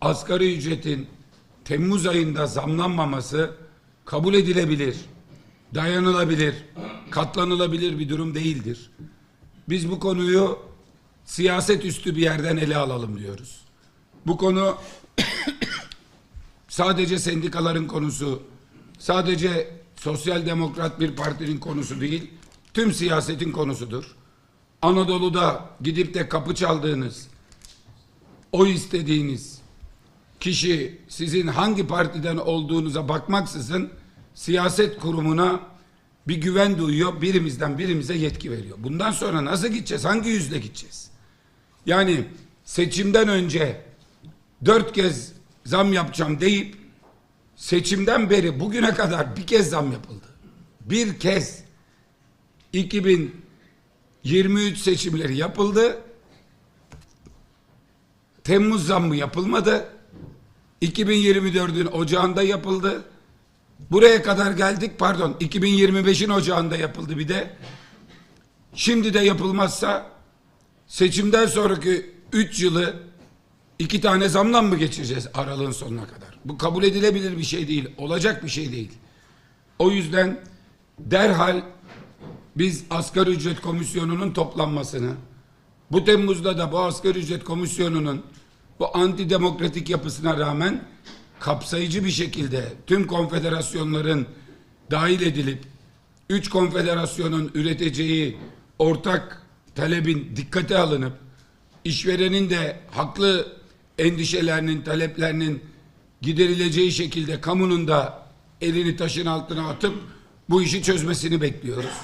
asgari ücretin Temmuz ayında zamlanmaması kabul edilebilir, dayanılabilir, katlanılabilir bir durum değildir. Biz bu konuyu siyaset üstü bir yerden ele alalım diyoruz. Bu konu sadece sendikaların konusu, sadece sosyal demokrat bir partinin konusu değil, tüm siyasetin konusudur. Anadolu'da gidip de kapı çaldığınız, oy istediğiniz kişi sizin hangi partiden olduğunuza bakmaksızın siyaset kurumuna bir güven duyuyor, birimizden birimize yetki veriyor. Bundan sonra nasıl gideceğiz? Hangi yüzle gideceğiz? Yani seçimden önce dört kez zam yapacağım deyip seçimden beri bugüne kadar bir kez zam yapıldı. Bir kez 2023 seçimleri yapıldı. Temmuz zammı yapılmadı. 2024'ün ocağında yapıldı. Buraya kadar geldik pardon 2025'in ocağında yapıldı bir de. Şimdi de yapılmazsa seçimden sonraki 3 yılı iki tane zamla mı geçireceğiz aralığın sonuna kadar? Bu kabul edilebilir bir şey değil. Olacak bir şey değil. O yüzden derhal biz asgari ücret komisyonunun toplanmasını bu Temmuz'da da bu asgari ücret komisyonunun bu antidemokratik yapısına rağmen kapsayıcı bir şekilde tüm konfederasyonların dahil edilip üç konfederasyonun üreteceği ortak talebin dikkate alınıp işverenin de haklı endişelerinin, taleplerinin giderileceği şekilde kamunun da elini taşın altına atıp bu işi çözmesini bekliyoruz.